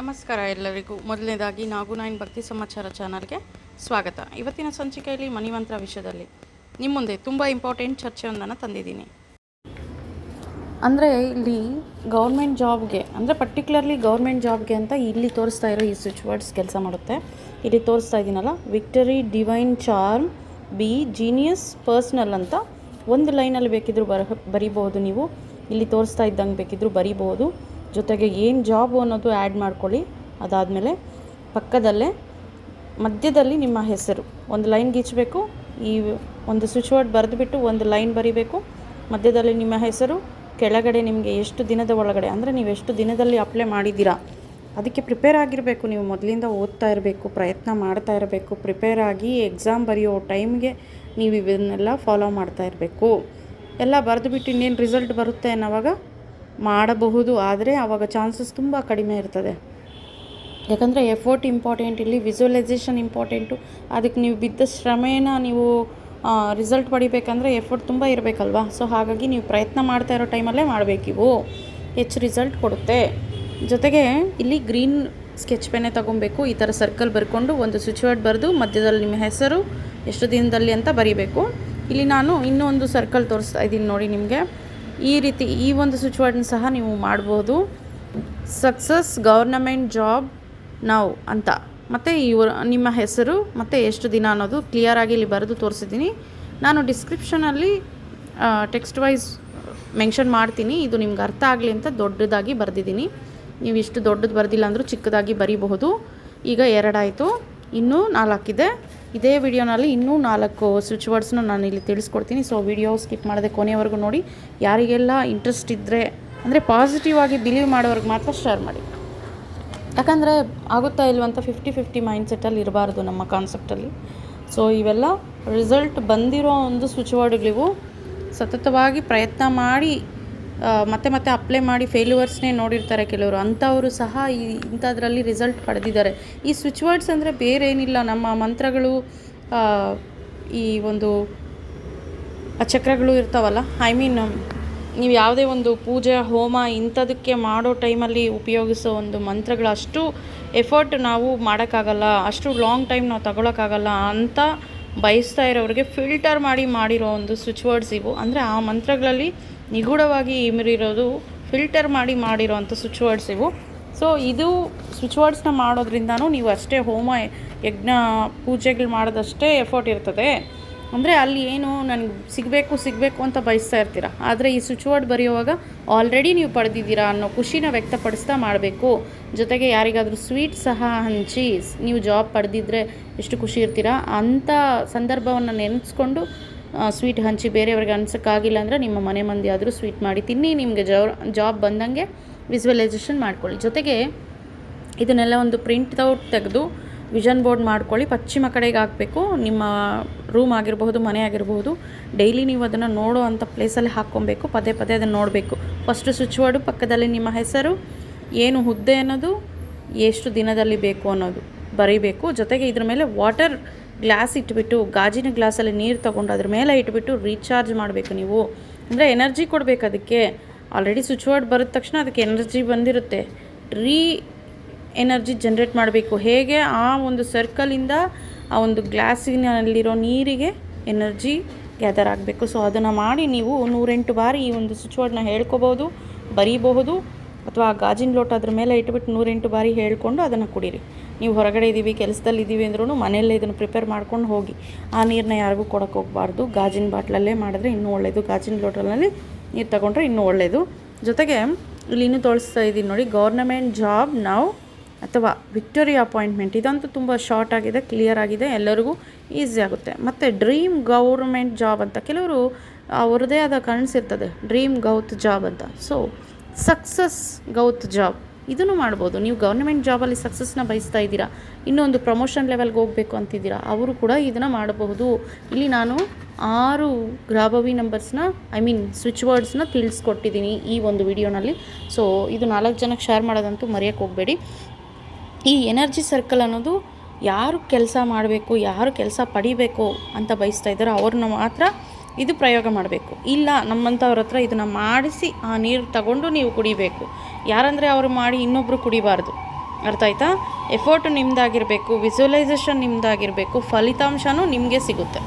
ನಮಸ್ಕಾರ ಎಲ್ಲರಿಗೂ. ಮೊದಲನೇದಾಗಿ ನಾಗು ನಾಯಿನ್ ಭಕ್ತಿ ಸಮಾಚಾರ ಚಾನಲ್ಗೆ ಸ್ವಾಗತ. ಇವತ್ತಿನ ಸಂಚಿಕೆಯಲ್ಲಿ ಮಣಿಮಂತ್ರ ವಿಷಯದಲ್ಲಿ ನಿಮ್ಮ ಮುಂದೆ ತುಂಬ ಇಂಪಾರ್ಟೆಂಟ್ ಚರ್ಚೆಯೊಂದನ್ನು ತಂದಿದ್ದೀನಿ. ಅಂದರೆ ಇಲ್ಲಿ ಗೌರ್ಮೆಂಟ್ ಜಾಬ್ಗೆ, ಅಂದರೆ ಪರ್ಟಿಕ್ಯುಲರ್ಲಿ ಗೌರ್ಮೆಂಟ್ ಜಾಬ್ಗೆ ಅಂತ ಇಲ್ಲಿ ತೋರಿಸ್ತಾ ಇರೋ ಈ ಸ್ವಿಚ್ ವರ್ಡ್ಸ್ ಕೆಲಸ ಮಾಡುತ್ತೆ. ಇಲ್ಲಿ ತೋರಿಸ್ತಾ ಇದ್ದೀನಲ್ಲ victory divine charm be genius personal ಅಂತ ಒಂದು ಲೈನಲ್ಲಿ ಬೇಕಿದ್ರೂ ಬರ ಬರಿಬೋದು ನೀವು. ಇಲ್ಲಿ ತೋರಿಸ್ತಾ ಇದ್ದಂಗೆ ಬೇಕಿದ್ರೂ ಬರಿಬೋದು ಜೊತೆಗೆ ಏನು ಜಾಬು ಅನ್ನೋದು ಆ್ಯಡ್ ಮಾಡ್ಕೊಳ್ಳಿ. ಅದಾದಮೇಲೆ ಪಕ್ಕದಲ್ಲೇ ಮಧ್ಯದಲ್ಲಿ ನಿಮ್ಮ ಹೆಸರು. ಒಂದು ಲೈನ್ ಗೀಚಬೇಕು. ಈ ಒಂದು ಸ್ವಿಚ್ ವರ್ಡ್ ಬರೆದುಬಿಟ್ಟು ಒಂದು ಲೈನ್ ಬರಿಬೇಕು. ಮಧ್ಯದಲ್ಲಿ ನಿಮ್ಮ ಹೆಸರು. ಕೆಳಗಡೆ ನಿಮಗೆ ಎಷ್ಟು ದಿನದ ಒಳಗಡೆ, ಅಂದರೆ ನೀವು ಎಷ್ಟು ದಿನದಲ್ಲಿ ಅಪ್ಲೈ ಮಾಡಿದ್ದೀರಾ. ಅದಕ್ಕೆ ಪ್ರಿಪೇರ್ ಆಗಿರಬೇಕು. ನೀವು ಮೊದಲಿಂದ ಓದ್ತಾ ಇರಬೇಕು, ಪ್ರಯತ್ನ ಮಾಡ್ತಾ ಇರಬೇಕು. ಪ್ರಿಪೇರ್ ಆಗಿ ಎಕ್ಸಾಮ್ ಬರೆಯೋ ಟೈಮ್ಗೆ ನೀವು ಇವನ್ನೆಲ್ಲ ಫಾಲೋ ಮಾಡ್ತಾ ಇರಬೇಕು. ಎಲ್ಲ ಬರೆದುಬಿಟ್ಟು ಇನ್ನೇನು ರಿಸಲ್ಟ್ ಬರುತ್ತೆ ಅನ್ನೋವಾಗ ಮಾಡಬಹುದು, ಆದರೆ ಆವಾಗ ಚಾನ್ಸಸ್ ತುಂಬ ಕಡಿಮೆ ಇರ್ತದೆ. ಯಾಕಂದರೆ ಎಫೋರ್ಟ್ ಇಂಪಾರ್ಟೆಂಟ್ ಇಲ್ಲಿ ವಿಜುವಲೈಸೇಷನ್ ಇಂಪಾರ್ಟೆಂಟು ಅದಕ್ಕೆ ನೀವು ಬಿದ್ದ ಶ್ರಮೇನ ನೀವು ರಿಸಲ್ಟ್ ಪಡಿಬೇಕಂದ್ರೆ ಎಫರ್ಟ್ ತುಂಬ ಇರಬೇಕಲ್ವಾ? ಸೊ ಹಾಗಾಗಿ ನೀವು ಪ್ರಯತ್ನ ಮಾಡ್ತಾ ಇರೋ ಟೈಮಲ್ಲೇ ಮಾಡಬೇಕಿವು ಹೆಚ್ಚು ರಿಸಲ್ಟ್ ಕೊಡುತ್ತೆ. ಜೊತೆಗೆ ಇಲ್ಲಿ ಗ್ರೀನ್ ಸ್ಕೆಚ್ ಪೆನ್ನೇ ತೊಗೊಬೇಕು. ಈ ಥರ ಸರ್ಕಲ್ ಬರ್ಕೊಂಡು ಒಂದು ಸ್ವಿಚ್ ವರ್ಡ್ ಬರೆದು ಮಧ್ಯದಲ್ಲಿ ನಿಮ್ಮ ಹೆಸರು, ಎಷ್ಟು ದಿನದಲ್ಲಿ ಅಂತ ಬರೀಬೇಕು. ಇಲ್ಲಿ ನಾನು ಇನ್ನೂ ಸರ್ಕಲ್ ತೋರಿಸ್ತಾ ಇದ್ದೀನಿ ನೋಡಿ ನಿಮಗೆ. ಈ ರೀತಿ ಈ ಒಂದು ಸಿಚುವೇಶನ್ ಸಹ ನೀವು ಮಾಡ್ಬೋದು. ಸಕ್ಸಸ್ ಗೌರ್ನಮೆಂಟ್ ಜಾಬ್ ನಾವು ಅಂತ. ಮತ್ತು ಇವ ನಿಮ್ಮ ಹೆಸರು ಮತ್ತು ಎಷ್ಟು ದಿನ ಅನ್ನೋದು ಕ್ಲಿಯರಾಗಿ ಇಲ್ಲಿ ಬರೆದು ತೋರಿಸಿದ್ದೀನಿ. ನಾನು ಡಿಸ್ಕ್ರಿಪ್ಷನಲ್ಲಿ ಟೆಕ್ಸ್ಟ್ ವೈಸ್ ಮೆನ್ಷನ್ ಮಾಡ್ತೀನಿ. ಇದು ನಿಮ್ಗೆ ಅರ್ಥ ಆಗಲಿ ಅಂತ ದೊಡ್ಡದಾಗಿ ಬರೆದಿದ್ದೀನಿ. ನೀವು ಇಷ್ಟು ದೊಡ್ಡದು ಬರೆದಿಲ್ಲ ಅಂದರೂ ಚಿಕ್ಕದಾಗಿ ಬರೀಬಹುದು. ಈಗ ಎರಡಾಯಿತು. ಇನ್ನೂ ನಾಲ್ಕಿದೆ ಇದೇ ವಿಡಿಯೋನಲ್ಲಿ ಇನ್ನೂ ನಾಲ್ಕು ಸ್ವಿಚ್ ವರ್ಡ್ಸ್ನ ನಾನು ಇಲ್ಲಿ ತಿಳಿಸ್ಕೊಡ್ತೀನಿ. ಸೊ ವಿಡಿಯೋ ಸ್ಕಿಪ್ ಮಾಡದೆ ಕೊನೆಯವರೆಗೂ ನೋಡಿ. ಯಾರಿಗೆಲ್ಲ ಇಂಟ್ರೆಸ್ಟ್ ಇದ್ದರೆ ಅಂದರೆ ಪಾಸಿಟಿವ್ ಆಗಿ ಬಿಲೀವ್ ಮಾಡೋರ್ಗೆ ಮಾತ್ರ ಶೇರ್ ಮಾಡಿ. ಯಾಕಂದರೆ ಆಗುತ್ತಾ ಇಲ್ವಂತ ಫಿಫ್ಟಿ ಫಿಫ್ಟಿ ಮೈಂಡ್ಸೆಟ್ಟಲ್ಲಿ ಇರಬಾರ್ದು ನಮ್ಮ ಕಾನ್ಸೆಪ್ಟಲ್ಲಿ ಸೊ ಇವೆಲ್ಲ ರಿಸಲ್ಟ್ ಬಂದಿರೋ ಒಂದು ಸ್ವಿಚ್ ವರ್ಡ್ಗಳಿವು ಸತತವಾಗಿ ಪ್ರಯತ್ನ ಮಾಡಿ ಮತ್ತೆ ಮತ್ತೆ ಅಪ್ಲೈ ಮಾಡಿ ಫೇಲ್ಯೂವರ್ಸ್ನೇ ನೋಡಿರ್ತಾರೆ ಕೆಲವರು. ಅಂಥವರು ಸಹ ಈ ಇಂಥದ್ರಲ್ಲಿ ರಿಸಲ್ಟ್ ಪಡೆದಿದ್ದಾರೆ. ಈ ಸ್ವಿಚ್ ವರ್ಡ್ಸ್ ಅಂದರೆ ಬೇರೆ ಏನಿಲ್ಲ ನಮ್ಮ ಮಂತ್ರಗಳು ಈ ಒಂದು ಚಕ್ರಗಳು ಇರ್ತಾವಲ್ಲ? ಐ ಮೀನ್ ನೀವು ಯಾವುದೇ ಒಂದು ಪೂಜೆ, ಹೋಮ ಇಂಥದಕ್ಕೆ ಮಾಡೋ ಟೈಮಲ್ಲಿ ಉಪಯೋಗಿಸೋ ಒಂದು ಮಂತ್ರಗಳು, ಅಷ್ಟು ಎಫರ್ಟ್ ನಾವು ಮಾಡೋಕ್ಕಾಗಲ್ಲ. ಅಷ್ಟು ಲಾಂಗ್ ಟೈಮ್ ನಾವು ತಗೊಳಕ್ಕಾಗಲ್ಲ ಅಂತ ಬಯಸ್ತಾ ಇರೋರಿಗೆ ಫಿಲ್ಟರ್ ಮಾಡಿ ಮಾಡಿರೋ ಒಂದು ಸ್ವಿಚ್ ವರ್ಡ್ಸ್ ಇವು. ಅಂದರೆ ಆ ಮಂತ್ರಗಳಲ್ಲಿ ನಿಗೂಢವಾಗಿ ಇಮಿರಿರೋದು ಫಿಲ್ಟರ್ ಮಾಡಿ ಮಾಡಿರೋವಂಥ ಸ್ವಿಚ್ ವರ್ಡ್ಸ್ ಇವು. ಸೊ ಇದು ಸ್ವಿಚ್ ವರ್ಡ್ಸ್ನ ಮಾಡೋದ್ರಿಂದನೂ ನೀವು ಅಷ್ಟೇ ಹೋಮ ಯಜ್ಞ ಪೂಜೆಗಳು ಮಾಡೋದಷ್ಟೇ ಎಫರ್ಟ್ ಇರ್ತದೆ. ಅಂದರೆ ಅಲ್ಲಿ ಏನು ನನಗೆ ಸಿಗಬೇಕು ಸಿಗಬೇಕು ಅಂತ ಬಯಸ್ತಾ ಇರ್ತೀರ. ಆದರೆ ಈ ಸ್ವಿಚ್ ವರ್ಡ್ ಬರೆಯುವಾಗ ಆಲ್ರೆಡಿ ನೀವು ಪಡೆದಿದ್ದೀರಾ ಅನ್ನೋ ಖುಷಿನ ವ್ಯಕ್ತಪಡಿಸ್ತಾ ಮಾಡಬೇಕು. ಜೊತೆಗೆ ಯಾರಿಗಾದರೂ ಸ್ವೀಟ್ ಸಹ ಹಂಚಿ ನೀವು ಜಾಬ್ ಪಡೆದಿದ್ದರೆ ಎಷ್ಟು ಖುಷಿ ಇರ್ತೀರಾ ಅಂಥ ಸಂದರ್ಭವನ್ನು ನೆನೆಸ್ಕೊಂಡು ಸ್ವೀಟ್ ಹಂಚಿ ಬೇರೆಯವ್ರಿಗೆ ಅನ್ಸೋಕ್ಕಾಗಿಲ್ಲ ಅಂದರೆ ನಿಮ್ಮ ಮನೆ ಮಂದಿ ಆದರೂ ಸ್ವೀಟ್ ಮಾಡಿ ತಿನ್ನಿ, ನಿಮಗೆ ಜಾಬ್ ಬಂದಂಗೆ ವಿಜುವಲೈಸೇಷನ್ ಮಾಡ್ಕೊಳ್ಳಿ. ಜೊತೆಗೆ ಇದನ್ನೆಲ್ಲ ಒಂದು ಪ್ರಿಂಟ್ ಔಟ್ ತೆಗೆದು ವಿಷನ್ ಬೋರ್ಡ್ ಮಾಡ್ಕೊಳ್ಳಿ. ಪಶ್ಚಿಮ ಕಡೆಗೆ ಹಾಕಬೇಕು. ನಿಮ್ಮ ರೂಮ್ ಆಗಿರಬಹುದು, ಮನೆ ಆಗಿರಬಹುದು. ಡೈಲಿ ನೀವು ಅದನ್ನು ನೋಡೋ ಅಂಥ ಪ್ಲೇಸಲ್ಲಿ ಹಾಕ್ಕೊಬೇಕು. ಪದೇ ಪದೇ ಅದನ್ನು ನೋಡಬೇಕು. ಫಸ್ಟ್ ಸ್ವಿಚ್ ಬೋರ್ಡು ಪಕ್ಕದಲ್ಲಿ ನಿಮ್ಮ ಹೆಸರು, ಏನು ಹುದ್ದೆ ಅನ್ನೋದು, ಎಷ್ಟು ದಿನದಲ್ಲಿ ಬೇಕು ಅನ್ನೋದು ಬರೀಬೇಕು. ಜೊತೆಗೆ ಇದ್ರ ಮೇಲೆ ವಾಟರ್ ಗ್ಲಾಸ್ ಇಟ್ಬಿಟ್ಟು, ಗಾಜಿನ ಗ್ಲಾಸಲ್ಲಿ ನೀರು ತೊಗೊಂಡು ಅದ್ರ ಮೇಲೆ ಇಟ್ಬಿಟ್ಟು ರೀಚಾರ್ಜ್ ಮಾಡಬೇಕು ನೀವು. ಅಂದರೆ ಎನರ್ಜಿ ಕೊಡಬೇಕು ಅದಕ್ಕೆ. ಆಲ್ರೆಡಿ ಸ್ವಿಚ್ ಬೋರ್ಡ್ ಬರೆದ ತಕ್ಷಣ ಅದಕ್ಕೆ ಎನರ್ಜಿ ಬಂದಿರುತ್ತೆ. ರೀ ಎನರ್ಜಿ ಜನ್ರೇಟ್ ಮಾಡಬೇಕು. ಹೇಗೆ? ಆ ಒಂದು ಸರ್ಕಲಿಂದ ಆ ಒಂದು ಗ್ಲಾಸಿನಲ್ಲಿರೋ ನೀರಿಗೆ ಎನರ್ಜಿ ಗ್ಯಾದರ್ ಆಗಬೇಕು. ಸೊ ಅದನ್ನು ಮಾಡಿ ನೀವು ನೂರೆಂಟು ಬಾರಿ ಈ ಒಂದು ಸ್ವಿಚ್ ವರ್ಡ್ನ ಹೇಳ್ಕೊಬೋದು ಬರೀಬಹುದು, ಅಥವಾ ಗಾಜಿನ ಲೋಟ ಅದ್ರ ಮೇಲೆ ಇಟ್ಬಿಟ್ಟು ನೂರೆಂಟು ಬಾರಿ ಹೇಳ್ಕೊಂಡು ಅದನ್ನು ಕುಡೀರಿ. ನೀವು ಹೊರಗಡೆ ಇದ್ದೀವಿ, ಕೆಲಸದಲ್ಲಿ ಇದ್ದೀವಿ ಅಂದ್ರೂ ಮನೆಯಲ್ಲೇ ಇದನ್ನು ಪ್ರಿಪೇರ್ ಮಾಡ್ಕೊಂಡು ಹೋಗಿ. ಆ ನೀರನ್ನ ಯಾರಿಗೂ ಕೊಡೋಕೆ ಹೋಗಬಾರ್ದು. ಗಾಜಿನ ಬಾಟ್ಲಲ್ಲೇ ಮಾಡಿದ್ರೆ ಇನ್ನೂ ಒಳ್ಳೆಯದು ಗಾಜಿನ ಲೋಟಲಲ್ಲಿ ನೀರು ತಗೊಂಡ್ರೆ ಇನ್ನೂ ಒಳ್ಳೆಯದು ಜೊತೆಗೆ ಇಲ್ಲಿ ಇನ್ನೂ ತೋರಿಸ್ತಾ ಇದ್ದೀನಿ ನೋಡಿ, ಗೌರ್ನಮೆಂಟ್ ಜಾಬ್ ನಾವು ಅಥವಾ ವಿಕ್ಟೋರಿಯಾ ಅಪಾಯಿಂಟ್ಮೆಂಟ್. ಇದಂತೂ ತುಂಬ ಶಾರ್ಟ್ ಆಗಿದೆ ಕ್ಲಿಯರ್ ಆಗಿದೆ, ಎಲ್ಲರಿಗೂ ಈಸಿ ಆಗುತ್ತೆ. ಮತ್ತು ಡ್ರೀಮ್ ಗೌರ್ಮೆಂಟ್ ಜಾಬ್ ಅಂತ, ಕೆಲವರು ಅವರದೇ ಆದ ಕನಸಿರ್ತದೆ. ಡ್ರೀಮ್ ಗೌತ್ ಜಾಬ್ ಅಂತ. So success growth job. ಇದನ್ನು ಮಾಡ್ಬೋದು. ನೀವು ಗೌರ್ಮೆಂಟ್ ಜಾಬಲ್ಲಿ ಸಕ್ಸಸ್ನ ಬಯಸ್ತಾ ಇದ್ದೀರಾ, ಇನ್ನೊಂದು ಪ್ರಮೋಷನ್ ಲೆವೆಲ್ಗೆ ಹೋಗಬೇಕು ಅಂತಿದ್ದೀರಾ, ಅವರು ಕೂಡ ಇದನ್ನು ಮಾಡಬಹುದು. ಇಲ್ಲಿ ನಾನು ಆರು ಗ್ರಾಬವಿ ನಂಬರ್ಸ್ನ ಐ ಮೀನ್ ಸ್ವಿಚ್ ವರ್ಡ್ಸ್ನ ತಿಳಿಸ್ಕೊಟ್ಟಿದ್ದೀನಿ ಈ ಒಂದು ವಿಡಿಯೋನಲ್ಲಿ. ಸೊ ಇದು ನಾಲ್ಕು ಜನಕ್ಕೆ ಶೇರ್ ಮಾಡೋದಂತೂ ಮರೆಯೋಕ್ಕೆ ಹೋಗಬೇಡಿ. ಈ ಎನರ್ಜಿ ಸರ್ಕಲ್ ಅನ್ನೋದು ಯಾರು ಕೆಲಸ ಮಾಡಬೇಕು, ಯಾರು ಕೆಲಸ ಪಡಿಬೇಕು ಅಂತ ಬಯಸ್ತಾ ಇದ್ದಾರೋ ಅವ್ರನ್ನ ಮಾತ್ರ ಇದು ಪ್ರಯೋಗ ಮಾಡಬೇಕು. ಇಲ್ಲ, ನಮ್ಮಂಥವ್ರ ಹತ್ರ ಇದನ್ನು ಮಾಡಿಸಿ ಆ ನೀರು ತಗೊಂಡು ನೀವು ಕುಡಿಬೇಕು. ಯಾರಂದರೆ ಅವರು ಮಾಡಿ ಇನ್ನೊಬ್ಬರು ಕುಡಿಬಾರ್ದು. ಅರ್ಥ ಆಯ್ತಾ? ಎಫರ್ಟು ನಿಮ್ಮದಾಗಿರಬೇಕು ವಿಜುವಲೈಸೇಷನ್ ನಿಮ್ಮದಾಗಿರಬೇಕು ಫಲಿತಾಂಶನೂ ನಿಮಗೆ ಸಿಗುತ್ತೆ.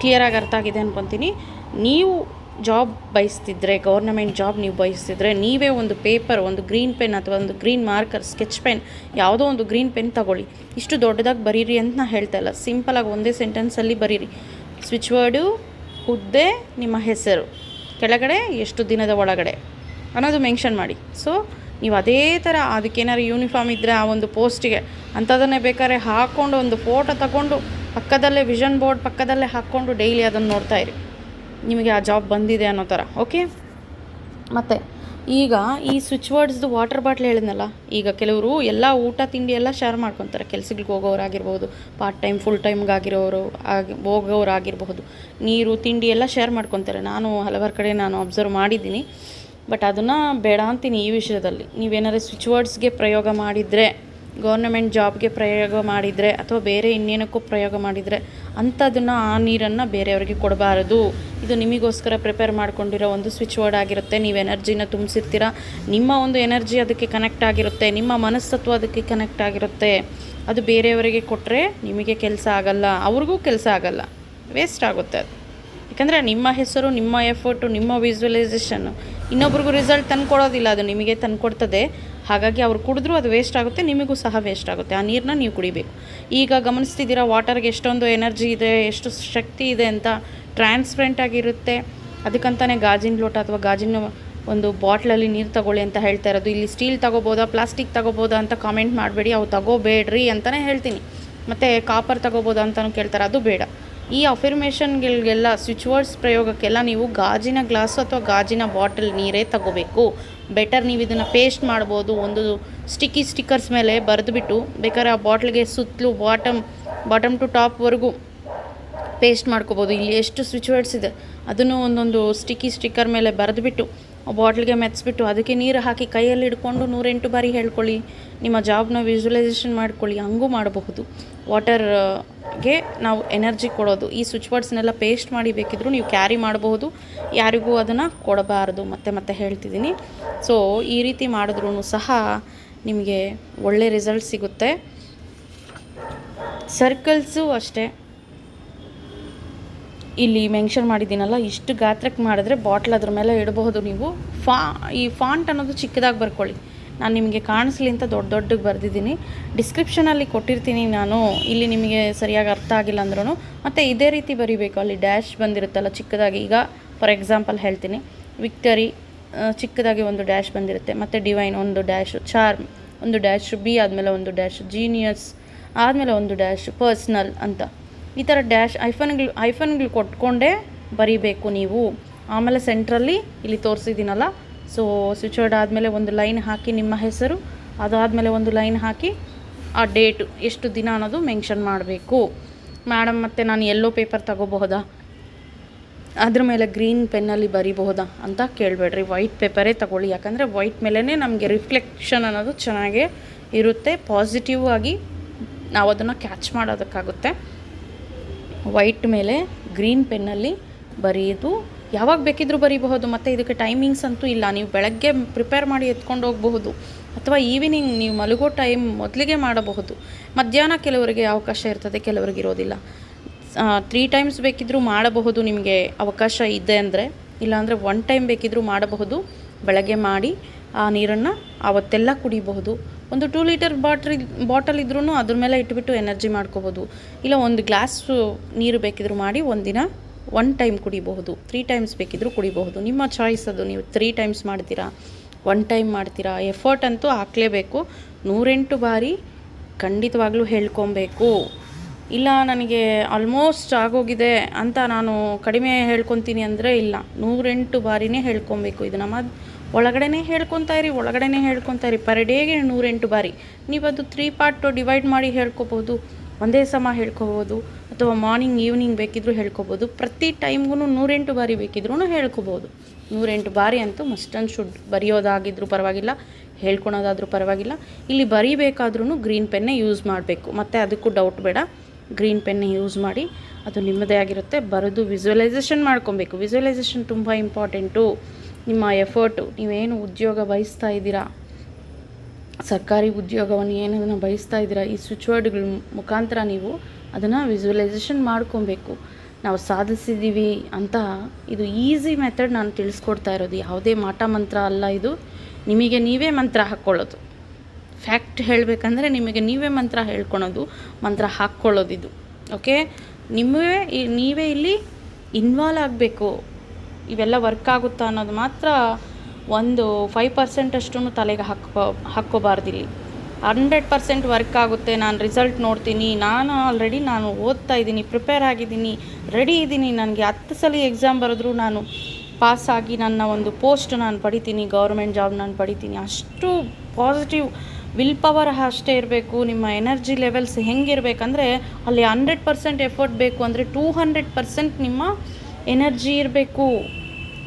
ಕ್ಲಿಯರಾಗಿ ಅರ್ಥ ಆಗಿದೆ ಅನ್ಕೊತೀನಿ. ನೀವು ಜಾಬ್ ಬಯಸ್ತಿದ್ರೆ, ಗೌರ್ನಮೆಂಟ್ ಜಾಬ್ ನೀವು ಬಯಸ್ತಿದ್ರೆ, ನೀವೇ ಒಂದು ಪೇಪರ್, ಒಂದು ಗ್ರೀನ್ ಪೆನ್ ಅಥವಾ ಒಂದು ಗ್ರೀನ್ ಮಾರ್ಕರ್, ಸ್ಕೆಚ್ ಪೆನ್, ಯಾವುದೋ ಒಂದು ಗ್ರೀನ್ ಪೆನ್ ತಗೊಳ್ಳಿ. ಇಷ್ಟು ದೊಡ್ಡದಾಗಿ ಬರೀರಿ ಅಂತ ನಾನು ಹೇಳ್ತಾ ಇಲ್ಲ. ಸಿಂಪಲಾಗಿ ಒಂದೇ ಸೆಂಟೆನ್ಸಲ್ಲಿ ಬರೀರಿ. ಸ್ವಿಚ್ ವರ್ಡು ಹುದ್ದೆ ನಿಮ್ಮ ಹೆಸರು. ಕೆಳಗಡೆ ಎಷ್ಟು ದಿನದ ಒಳಗಡೆ? ಅನ್ನೋದು ಮೆನ್ಷನ್ ಮಾಡಿ. ಸೊ ನೀವು ಅದೇ ಥರ ಅದಕ್ಕೇನಾದ್ರು ಯೂನಿಫಾರ್ಮ್ ಇದ್ದರೆ ಆ ಒಂದು ಪೋಸ್ಟಿಗೆ ಅಂಥದನ್ನೇ ಬೇಕಾದ್ರೆ ಹಾಕ್ಕೊಂಡು ಒಂದು ಫೋಟೋ ತಗೊಂಡು ಪಕ್ಕದಲ್ಲೇ ವಿಷನ್ ಬೋರ್ಡ್ ಪಕ್ಕದಲ್ಲೇ ಹಾಕ್ಕೊಂಡು ಡೈಲಿ ಅದನ್ನು ನೋಡ್ತಾ ಇರಿ. ನಿಮಗೆ ಆ ಜಾಬ್ ಬಂದಿದೆ ಅನ್ನೋ ಥರ ಓಕೆ ಮತ್ತು ಈಗ ಈ ಸ್ವಿಚ್ ವರ್ಡ್ಸ್ದು ವಾಟರ್ ಬಾಟ್ಲ್ ಹೇಳಿದ್ನಲ್ಲ, ಈಗ ಕೆಲವರು ಎಲ್ಲ ಊಟ, ತಿಂಡಿ ಎಲ್ಲ ಶೇರ್ ಮಾಡ್ಕೊತಾರೆ. ಕೆಲ್ಸಗಳಿಗೆ ಹೋಗೋರಾಗಿರ್ಬೋದು ಪಾರ್ಟ್ ಟೈಮ್ ಫುಲ್ ಟೈಮ್ಗಾಗಿರೋರು ಆಗಿ ಹೋಗೋರಾಗಿರಬಹುದು ನೀರು, ತಿಂಡಿ ಎಲ್ಲ ಶೇರ್ ಮಾಡ್ಕೊತಾರೆ. ನಾನು ಹಲವಾರು ಕಡೆ ನಾನು ಅಬ್ಸರ್ವ್ ಮಾಡಿದ್ದೀನಿ. ಬಟ್ ಅದನ್ನು ಬೇಡ ಅಂತೀನಿ ಈ ವಿಷಯದಲ್ಲಿ. ನೀವೇನಾದ್ರು ಸ್ವಿಚ್ ವರ್ಡ್ಸ್ಗೆ ಪ್ರಯೋಗ ಮಾಡಿದರೆ ಗೌರ್ನಮೆಂಟ್ ಜಾಬ್ಗೆ ಪ್ರಯೋಗ ಮಾಡಿದರೆ ಅಥವಾ ಬೇರೆ ಇನ್ನೇನಕ್ಕೂ ಪ್ರಯೋಗ ಮಾಡಿದರೆ ಅಂಥದನ್ನು ಆ ನೀರನ್ನು ಬೇರೆಯವ್ರಿಗೆ ಕೊಡಬಾರದು. ಇದು ನಿಮಗೋಸ್ಕರ ಪ್ರಿಪೇರ್ ಮಾಡ್ಕೊಂಡಿರೋ ಒಂದು ಸ್ವಿಚ್ ವರ್ಡ್ ಆಗಿರುತ್ತೆ. ನೀವು ಎನರ್ಜಿನ ತುಂಬಿಸಿರ್ತೀರ. ನಿಮ್ಮ ಒಂದು ಎನರ್ಜಿ ಅದಕ್ಕೆ ಕನೆಕ್ಟ್ ಆಗಿರುತ್ತೆ. ನಿಮ್ಮ ಮನಸ್ತತ್ವ ಅದಕ್ಕೆ ಕನೆಕ್ಟ್ ಆಗಿರುತ್ತೆ. ಅದು ಬೇರೆಯವರಿಗೆ ಕೊಟ್ಟರೆ ನಿಮಗೆ ಕೆಲಸ ಆಗಲ್ಲ. ಅವ್ರಿಗೂ ಕೆಲಸ ಆಗಲ್ಲ. ವೇಸ್ಟ್ ಆಗುತ್ತೆ ಅದು. ಯಾಕಂದರೆ ನಿಮ್ಮ ಹೆಸರು, ನಿಮ್ಮ ಎಫರ್ಟು ನಿಮ್ಮ ವಿಜುವಲೈಸೇಷನ್ನು ಇನ್ನೊಬ್ರಿಗೂ ರಿಸಲ್ಟ್ ತಂದು ಕೊಡೋದಿಲ್ಲ ಅದು ನಿಮಗೆ ತಂದು ಕೊಡ್ತದೆ ಹಾಗಾಗಿ ಅವ್ರು ಕುಡಿದ್ರೂ ಅದು ವೇಸ್ಟ್ ಆಗುತ್ತೆ, ನಿಮಗೂ ಸಹ ವೇಸ್ಟ್ ಆಗುತ್ತೆ. ಆ ನೀರನ್ನ ನೀವು ಕುಡಿಬೇಕು. ಈಗ ಗಮನಿಸ್ತಿದ್ದೀರಾ ವಾಟರ್ಗೆ ಎಷ್ಟೊಂದು ಎನರ್ಜಿ ಇದೆ, ಎಷ್ಟು ಶಕ್ತಿ ಇದೆ ಅಂತ ಟ್ರಾನ್ಸ್ಪರೆಂಟ್ ಆಗಿರುತ್ತೆ. ಅದಕ್ಕಂತಾನೆ ಗಾಜಿನ ಲೋಟ ಅಥವಾ ಗಾಜಿನ ಒಂದು ಬಾಟ್ಲಲ್ಲಿ ನೀರು ತಗೊಳ್ಳಿ ಅಂತ ಹೇಳ್ತಾ ಇರೋದು. ಇಲ್ಲಿ ಸ್ಟೀಲ್ ತಗೋಬೋದಾ ಪ್ಲಾಸ್ಟಿಕ್ ತಗೋಬೋದಾ ಅಂತ ಕಾಮೆಂಟ್ ಮಾಡಬೇಡಿ. ಅವು ತಗೋಬೇಡ್ರಿ ಅಂತಲೇ ಹೇಳ್ತೀನಿ. ಮತ್ತು ಕಾಪರ್ ತಗೋಬೋದಾ ಅಂತಲೂ ಕೇಳ್ತಾರೆ, ಅದು ಬೇಡ. ಈ ಅಫಿರ್ಮೇಷನ್ಗಳಿಗೆಲ್ಲ ಸ್ವಿಚ್ ವರ್ಡ್ಸ್ ಪ್ರಯೋಗಕ್ಕೆಲ್ಲ ನೀವು ಗಾಜಿನ ಗ್ಲಾಸು ಅಥವಾ ಗಾಜಿನ ಬಾಟಲ್ ನೀರೇ ತಗೋಬೇಕು. ಬೆಟರ್ ನೀವು ಇದನ್ನು ಪೇಸ್ಟ್ ಮಾಡ್ಬೋದು, ಒಂದು ಸ್ಟಿಕ್ಕಿ ಸ್ಟಿಕ್ಕರ್ಸ್ ಮೇಲೆ ಬರೆದುಬಿಟ್ಟು ಬೇಕಾದ್ರೆ ಆ ಬಾಟ್ಲಿಗೆ ಸುತ್ತಲೂ ಬಾಟಮ್ ಬಾಟಮ್ ಟು ಟಾಪ್ವರೆಗೂ ಪೇಸ್ಟ್ ಮಾಡ್ಕೋಬೋದು. ಇಲ್ಲಿ ಎಷ್ಟು ಸ್ವಿಚ್ ವರ್ಡ್ಸ್ ಇದೆ, ಅದನ್ನು ಒಂದೊಂದು ಸ್ಟಿಕ್ಕಿ ಸ್ಟಿಕ್ಕರ್ ಮೇಲೆ ಬರೆದುಬಿಟ್ಟು ಬಾಟ್ಲಿಗೆ ಮೆತ್ಸ್ಬಿಟ್ಟು ಅದಕ್ಕೆ ನೀರು ಹಾಕಿ ಕೈಯಲ್ಲಿ ಹಿಡ್ಕೊಂಡು ನೂರೆಂಟು ಬಾರಿ ಹೇಳ್ಕೊಳ್ಳಿ. ನಿಮ್ಮ ಜಾಬ್ನ ವಿಜುವಲೈಸೇಷನ್ ಮಾಡ್ಕೊಳ್ಳಿ. ಹಂಗೂ ಮಾಡಬಹುದು. ವಾಟರ್ಗೆ ನಾವು ಎನರ್ಜಿ ಕೊಡೋದು. ಈ ಸ್ವಿಚ್ ಬೋರ್ಡ್ಸ್ನೆಲ್ಲ ಪೇಸ್ಟ್ ಮಾಡಿ ಬೇಕಿದ್ರೂ ನೀವು ಕ್ಯಾರಿ ಮಾಡಬಹುದು. ಯಾರಿಗೂ ಅದನ್ನು ಕೊಡಬಾರ್ದು. ಮತ್ತೆ ಮತ್ತೆ ಹೇಳ್ತಿದ್ದೀನಿ. ಸೊ, ಈ ರೀತಿ ಮಾಡಿದ್ರೂ ಸಹ ನಿಮಗೆ ಒಳ್ಳೆ ರಿಸಲ್ಟ್ ಸಿಗುತ್ತೆ. ಸರ್ಕಲ್ಸು ಅಷ್ಟೇ. ಇಲ್ಲಿ ಮೆನ್ಷನ್ ಮಾಡಿದ್ದೀನಲ್ಲ, ಇಷ್ಟು ಗಾತ್ರಕ್ಕೆ ಮಾಡಿದ್ರೆ ಬಾಟ್ಲ್ ಅದ್ರ ಮೇಲೆ ಇಡಬಹುದು ನೀವು. ಫಾ, ಈ ಫಾಂಟ್ ಅನ್ನೋದು ಚಿಕ್ಕದಾಗಿ ಬರ್ಕೊಳ್ಳಿ. ನಾನು ನಿಮಗೆ ಕಾಣಿಸ್ಲಿ ಅಂತ ದೊಡ್ಡ ದೊಡ್ಡಗೆ ಬರೆದಿದ್ದೀನಿ. ಡಿಸ್ಕ್ರಿಪ್ಷನಲ್ಲಿ ಕೊಟ್ಟಿರ್ತೀನಿ ನಾನು, ಇಲ್ಲಿ ನಿಮಗೆ ಸರಿಯಾಗಿ ಅರ್ಥ ಆಗಿಲ್ಲ ಅಂದ್ರೂ ಮತ್ತು ಇದೇ ರೀತಿ ಬರೀಬೇಕು, ಅಲ್ಲಿ ಡ್ಯಾಶ್ ಬಂದಿರುತ್ತಲ್ಲ ಚಿಕ್ಕದಾಗಿ. ಈಗ ಫಾರ್ ಎಕ್ಸಾಂಪಲ್ ಹೇಳ್ತೀನಿ. ವಿಕ್ಟರಿ ಚಿಕ್ಕದಾಗಿ ಒಂದು ಡ್ಯಾಶ್ ಬಂದಿರುತ್ತೆ. ಮತ್ತು ಡಿವೈನ್ ಒಂದು ಡ್ಯಾಶ್ ಚಾರ್ಮ್ ಒಂದು ಡ್ಯಾಶ್ ಬಿ ಆದಮೇಲೆ ಒಂದು ಡ್ಯಾಶ್ ಜೀನಿಯಸ್ ಆದಮೇಲೆ ಒಂದು ಡ್ಯಾಶ್ ಪರ್ಸ್ನಲ್ ಅಂತ. ಈ ಥರ ಡ್ಯಾಶ್ ಐಫನ್ಗಳು ಐಫನ್ಗಳು ಕೊಟ್ಕೊಂಡೇ ಬರೀಬೇಕು ನೀವು. ಆಮೇಲೆ ಸೆಂಟ್ರಲ್ಲಿ ಇಲ್ಲಿ ತೋರಿಸಿದ್ದೀನಲ್ಲ ಸೊ ಸ್ವಿಚ್ ವರ್ಡ್ ಆದಮೇಲೆ ಒಂದು ಲೈನ್ ಹಾಕಿ ನಿಮ್ಮ ಹೆಸರು, ಅದಾದಮೇಲೆ ಒಂದು ಲೈನ್ ಹಾಕಿ ಆ ಡೇಟು, ಎಷ್ಟು ದಿನ ಅನ್ನೋದು ಮೆನ್ಷನ್ ಮಾಡಬೇಕು. ಮೇಡಮ್, ಮತ್ತು ನಾನು ಎಲ್ಲೋ ಪೇಪರ್ ತಗೋಬಹುದಾ? ಅದ್ರ ಮೇಲೆ ಗ್ರೀನ್ ಪೆನ್ನಲ್ಲಿ ಬರಿಬಹುದಾ ಅಂತ ಕೇಳಬೇಡ್ರಿ. ವೈಟ್ ಪೇಪರೇ ತಗೊಳ್ಳಿ, ಯಾಕಂದರೆ ವೈಟ್ ಮೇಲೇ ನಮಗೆ ರಿಫ್ಲೆಕ್ಷನ್ ಅನ್ನೋದು ಚೆನ್ನಾಗೇ ಇರುತ್ತೆ. ಪಾಸಿಟಿವ್ ಆಗಿ ನಾವು ಅದನ್ನು ಕ್ಯಾಚ್ ಮಾಡೋದಕ್ಕಾಗುತ್ತೆ. ವೈಟ್ ಮೇಲೆ ಗ್ರೀನ್ ಪೆನ್ನಲ್ಲಿ ಬರೆಯೋದು ಯಾವಾಗ ಬೇಕಿದ್ರೂ ಬರೀಬಹುದು, ಮತ್ತು ಇದಕ್ಕೆ ಟೈಮಿಂಗ್ಸ್ ಅಂತೂ ಇಲ್ಲ. ನೀವು ಬೆಳಗ್ಗೆ ಪ್ರಿಪೇರ್ ಮಾಡಿ ಎತ್ಕೊಂಡು ಹೋಗಬಹುದು, ಅಥವಾ ಈವ್ನಿಂಗ್ ನೀವು ಮಲಗೋ ಟೈಮ್ ಮೊದಲಿಗೆ ಮಾಡಬಹುದು. ಮಧ್ಯಾಹ್ನ ಕೆಲವರಿಗೆ ಅವಕಾಶ ಇರ್ತದೆ, ಕೆಲವರಿಗೆ ಇರೋದಿಲ್ಲ. ತ್ರೀ ಟೈಮ್ಸ್ ಬೇಕಿದ್ದರೂ ಮಾಡಬಹುದು, ನಿಮಗೆ ಅವಕಾಶ ಇದೆ ಅಂದರೆ. ಇಲ್ಲಾಂದರೆ ಒನ್ ಟೈಮ್ ಬೇಕಿದ್ದರೂ ಮಾಡಬಹುದು. ಬೆಳಗ್ಗೆ ಮಾಡಿ ಆ ನೀರನ್ನು ಆವತ್ತೆಲ್ಲ ಕುಡಿಬಹುದು. ಒಂದು ಟೂ ಲೀಟರ್ ಬಾಟ್ರಿ ಬಾಟಲ್ ಇದ್ರೂ ಅದ್ರ ಮೇಲೆ ಇಟ್ಬಿಟ್ಟು ಎನರ್ಜಿ ಮಾಡ್ಕೋಬೋದು. ಇಲ್ಲ ಒಂದು ಗ್ಲಾಸ್ ನೀರು ಬೇಕಿದ್ರೂ ಮಾಡಿ ಒಂದಿನ ಒನ್ ಟೈಮ್ ಕುಡಿಬಹುದು. ತ್ರೀ ಟೈಮ್ಸ್ ಬೇಕಿದ್ರೂ ಕುಡಿಬಹುದು. ನಿಮ್ಮ ಚಾಯ್ಸ್ ಅದು. ನೀವು ತ್ರೀ ಟೈಮ್ಸ್ ಮಾಡ್ತೀರಾ ಒನ್ ಟೈಮ್ ಮಾಡ್ತೀರಾ ಎಫರ್ಟ್ ಅಂತೂ ಹಾಕಲೇಬೇಕು. ನೂರೆಂಟು ಬಾರಿ ಖಂಡಿತವಾಗ್ಲೂ ಹೇಳ್ಕೊಬೇಕು. ಇಲ್ಲ ನನಗೆ ಆಲ್ಮೋಸ್ಟ್ ಆಗೋಗಿದೆ ಅಂತ ನಾನು ಕಡಿಮೆ ಹೇಳ್ಕೊತೀನಿ ಅಂದರೆ ಇಲ್ಲ. ನೂರೆಂಟು ಬಾರಿನೇ ಹೇಳ್ಕೊಬೇಕು. ಇದು ನಮ್ಮ ಒಳಗಡೆನೇ ಹೇಳ್ಕೊತಾ ಇರಿ, ಒಳಗಡೆನೇ ಹೇಳ್ಕೊತಾ ಇರಿ. ಪರ್ ಡೇಗೆ ನೂರೆಂಟು ಬಾರಿ. ನೀವು ಅದು ತ್ರೀ ಪಾರ್ಟ್ ಡಿವೈಡ್ ಮಾಡಿ ಹೇಳ್ಕೊಬೋದು ಒಂದೇ ಸಮ ಹೇಳ್ಕೊಬೋದು ಅಥವಾ ಮಾರ್ನಿಂಗ್ ಈವ್ನಿಂಗ್ ಬೇಕಿದ್ರೂ ಹೇಳ್ಕೊಬೋದು ಪ್ರತಿ ಟೈಮ್ಗೂ ನೂರೆಂಟು ಬಾರಿ ಬೇಕಿದ್ರೂ ಹೇಳ್ಕೊಬೋದು ನೂರೆಂಟು ಬಾರಿ ಅಂತೂ ಮಸ್ಟ್ ಶುಡ್ ಬರೆಯೋದಾಗಿದ್ರೂ ಪರವಾಗಿಲ್ಲ, ಹೇಳ್ಕೊಳೋದಾದರೂ ಪರವಾಗಿಲ್ಲ. ಇಲ್ಲಿ ಬರೀಬೇಕಾದ್ರೂ ಗ್ರೀನ್ ಪೆನ್ನೇ ಯೂಸ್ ಮಾಡಬೇಕು. ಮತ್ತು ಅದಕ್ಕೂ ಡೌಟ್ ಬೇಡ. ಗ್ರೀನ್ ಪೆನ್ನೇ ಯೂಸ್ ಮಾಡಿ, ಅದು ನಿಮ್ಮದೇ ಆಗಿರುತ್ತೆ. ಬರೆದು ವಿಜುವಲೈಸೇಷನ್ ಮಾಡ್ಕೊಬೇಕು. ವಿಜುವಲೈಸೇಷನ್ ತುಂಬ ಇಂಪಾರ್ಟೆಂಟು ನಿಮ್ಮ ಎಫರ್ಟು ನೀವೇನು ಉದ್ಯೋಗ ಬಯಸ್ತಾ ಇದ್ದೀರಾ? ಸರ್ಕಾರಿ ಉದ್ಯೋಗವನ್ನು ಏನನ್ನು ಬಯಸ್ತಾ ಇದ್ದೀರಾ? ಈ ಸ್ವಿಚ್ ವರ್ಡ್ಗಳ ಮುಖಾಂತರ ನೀವು ಅದನ್ನು ವಿಜುವಲೈಸೇಷನ್ ಮಾಡ್ಕೊಬೇಕು. ನಾವು ಸಾಧಿಸಿದ್ದೀವಿ ಅಂತ ಇದು ಈಸಿ ಮೆಥಡ್ ನಾನು ತಿಳಿಸ್ಕೊಡ್ತಾ ಇರೋದು. ಯಾವುದೇ ಮಾಟ ಮಂತ್ರ ಅಲ್ಲ ಇದು. ನಿಮಗೆ ನೀವೇ ಮಂತ್ರ ಹಾಕ್ಕೊಳ್ಳೋದು. ಫ್ಯಾಕ್ಟ್ ಹೇಳಬೇಕಂದ್ರೆ ನಿಮಗೆ ನೀವೇ ಮಂತ್ರ ಹೇಳ್ಕೊಳೋದು. ಮಂತ್ರ ಹಾಕ್ಕೊಳ್ಳೋದು ಇದು ಓಕೆ ನಿಮ್ಮವೇ ನೀವೇ ಇಲ್ಲಿ ಇನ್ವಾಲ್ವ್ ಆಗಬೇಕು. ಇವೆಲ್ಲ ವರ್ಕ್ ಆಗುತ್ತಾ ಅನ್ನೋದು ಮಾತ್ರ ಒಂದು ಫೈವ್ ಪರ್ಸೆಂಟ್ ಅಷ್ಟು ತಲೆಗೆ ಹಾಕೋ ಹಾಕ್ಕೋಬಾರ್ದಿಲ್ಲಿ ಹಂಡ್ರೆಡ್ ಪರ್ಸೆಂಟ್ ವರ್ಕ್ ಆಗುತ್ತೆ, ನಾನು ರಿಸಲ್ಟ್ ನೋಡ್ತೀನಿ, ನಾನು ಆಲ್ರೆಡಿ ನಾನು ಓದ್ತಾ ಇದ್ದೀನಿ ಪ್ರಿಪೇರ್ ಆಗಿದ್ದೀನಿ ರೆಡಿ ಇದ್ದೀನಿ, ನನಗೆ ಹತ್ತು ಸಲ ಎಕ್ಸಾಮ್ ಬರೆದ್ರು ನಾನು ಪಾಸ್ ಆಗಿ ನನ್ನ ಒಂದು ಪೋಸ್ಟ್ ನಾನು ಪಡಿತೀನಿ ಗೌರ್ಮೆಂಟ್ ಜಾಬ್ ನಾನು ಪಡಿತೀನಿ, ಅಷ್ಟು ಪಾಸಿಟಿವ್ ವಿಲ್ ಪವರ್ ಅಷ್ಟೇ ಇರಬೇಕು, ನಿಮ್ಮ ಎನರ್ಜಿ ಲೆವೆಲ್ಸ್ ಹೆಂಗಿರಬೇಕಂದ್ರೆ ಅಲ್ಲಿ ಹಂಡ್ರೆಡ್ ಪರ್ಸೆಂಟ್ ಎಫರ್ಟ್ ಬೇಕು ಅಂದರೆ ಟೂ ಹಂಡ್ರೆಡ್ ಪರ್ಸೆಂಟ್ ನಿಮ್ಮ ಎನರ್ಜಿ ಇರಬೇಕು.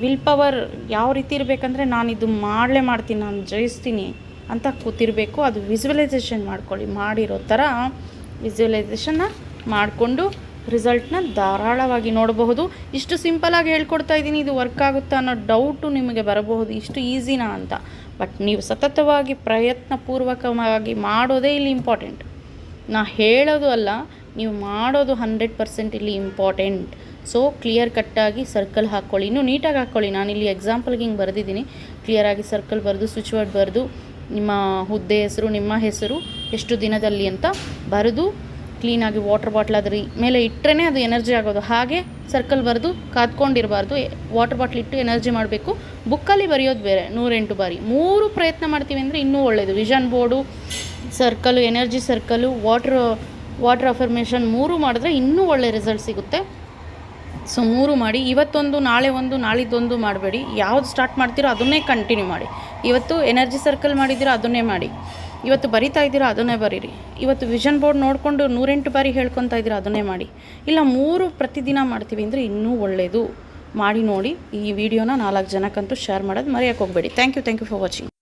ವಿಲ್ ಪವರ್ ಯಾವ ರೀತಿ ಇರಬೇಕಂದ್ರೆ ನಾನು ಇದು ಮಾಡಲೇ ಮಾಡ್ತೀನಿ, ನಾನು ಜಯಿಸ್ತೀನಿ ಅಂತ ಕೂತಿರಬೇಕು. ಅದು ವಿಜುವಲೈಸೇಷನ್ ಮಾಡ್ಕೊಳ್ಳಿ, ಮಾಡಿರೋ ಥರ ವಿಜುವಲೈಸೇಷನ್ನ ಮಾಡಿಕೊಂಡು ರಿಸಲ್ಟ್ನ ಧಾರಾಳವಾಗಿ ನೋಡಬಹುದು. ಇಷ್ಟು ಸಿಂಪಲಾಗಿ ಹೇಳ್ಕೊಡ್ತಾ ಇದ್ದೀನಿ, ಇದು ವರ್ಕ್ ಆಗುತ್ತಾ ಅನ್ನೋ ಡೌಟು ನಿಮಗೆ ಬರಬಹುದು. ಇಷ್ಟು ಈಸಿನಾ ಅಂತ. ಬಟ್ ನೀವು ಸತತವಾಗಿ ಪ್ರಯತ್ನಪೂರ್ವಕವಾಗಿ ಮಾಡೋದೇ ಇಲ್ಲಿ ಇಂಪಾರ್ಟೆಂಟ್ ನಾ ಹೇಳೋದು ಅಲ್ಲ, ನೀವು ಮಾಡೋದು ಹಂಡ್ರೆಡ್ ಪರ್ಸೆಂಟ್ ಇಲ್ಲಿ ಇಂಪಾರ್ಟೆಂಟ್ ಸೊ ಕ್ಲಿಯರ್ ಕಟ್ಟಾಗಿ ಸರ್ಕಲ್ ಹಾಕ್ಕೊಳ್ಳಿ ಇನ್ನೂ ನೀಟಾಗಿ ಹಾಕ್ಕೊಳ್ಳಿ ನಾನಿಲ್ಲಿ ಎಕ್ಸಾಂಪಲ್ಗೆ ಹಿಂಗೆ ಬರೆದಿದ್ದೀನಿ. ಕ್ಲಿಯರಾಗಿ ಸರ್ಕಲ್ ಬರೆದು ಸ್ವಿಚ್ ವರ್ಡ್ ಬರೆದು, ನಿಮ್ಮ ಹುದ್ದೆ ಹೆಸರು, ನಿಮ್ಮ ಹೆಸರು ಎಷ್ಟು ದಿನದಲ್ಲಿ ಅಂತ ಬರೆದು ಕ್ಲೀನಾಗಿ ವಾಟರ್ ಬಾಟ್ಲ್ ಅದ್ರ ಮೇಲೆ ಇಟ್ಟರೆ ಅದು ಎನರ್ಜಿ ಆಗೋದು. ಹಾಗೆ ಸರ್ಕಲ್ ಬರೆದು, ಕಾದ್ಕೊಂಡಿರಬಾರ್ದು. ವಾಟರ್ ಬಾಟ್ಲ್ ಇಟ್ಟು ಎನರ್ಜಿ ಮಾಡಬೇಕು. ಬುಕ್ಕಲ್ಲಿ ಬರೆಯೋದು ಬೇರೆ, ನೂರೆಂಟು ಬಾರಿ. ಮೂರು ಪ್ರಯತ್ನ ಮಾಡ್ತೀವಿ ಅಂದರೆ ಇನ್ನೂ ಒಳ್ಳೆಯದು vision board circle energy circle water water affirmation ಮೂರು ಮಾಡಿದ್ರೆ ಇನ್ನೂ ಒಳ್ಳೆ ರಿಸಲ್ಟ್ ಸಿಗುತ್ತೆ. ಸೊ ಮೂರು ಮಾಡಿ, ಇವತ್ತೊಂದು, ನಾಳೆ ಒಂದು, ನಾಳಿದ್ದೊಂದು ಮಾಡಬೇಡಿ. ಯಾವ್ದು ಸ್ಟಾರ್ಟ್ ಮಾಡ್ತೀರೋ ಅದನ್ನೇ ಕಂಟಿನ್ಯೂ ಮಾಡಿ. ಇವತ್ತು ಎನರ್ಜಿ ಸರ್ಕಲ್ ಮಾಡಿದ್ದೀರೋ ಅದನ್ನೇ ಮಾಡಿ. ಇವತ್ತು ಬರಿತಾ ಇದ್ದೀರಾ ಅದನ್ನೇ ಬರೀರಿ. ಇವತ್ತು ವಿಷನ್ ಬೋರ್ಡ್ ನೋಡಿಕೊಂಡು ನೂರೆಂಟು ಬಾರಿ ಹೇಳ್ಕೊತಾ ಇದ್ದೀರಾ ಅದನ್ನೇ ಮಾಡಿ. ಇಲ್ಲ, ಮೂರು ಪ್ರತಿದಿನ ಮಾಡ್ತೀವಿ ಅಂದರೆ ಇನ್ನೂ ಒಳ್ಳೆಯದು ಮಾಡಿ ನೋಡಿ ಈ ವಿಡಿಯೋನ ನಾಲ್ಕು ಜನಕ್ಕಂತೂ ಶೇರ್ ಮಾಡೋದು ಮರೆಯೋಕೆ ಹೋಗಬೇಡಿ. Thank you thank you for watching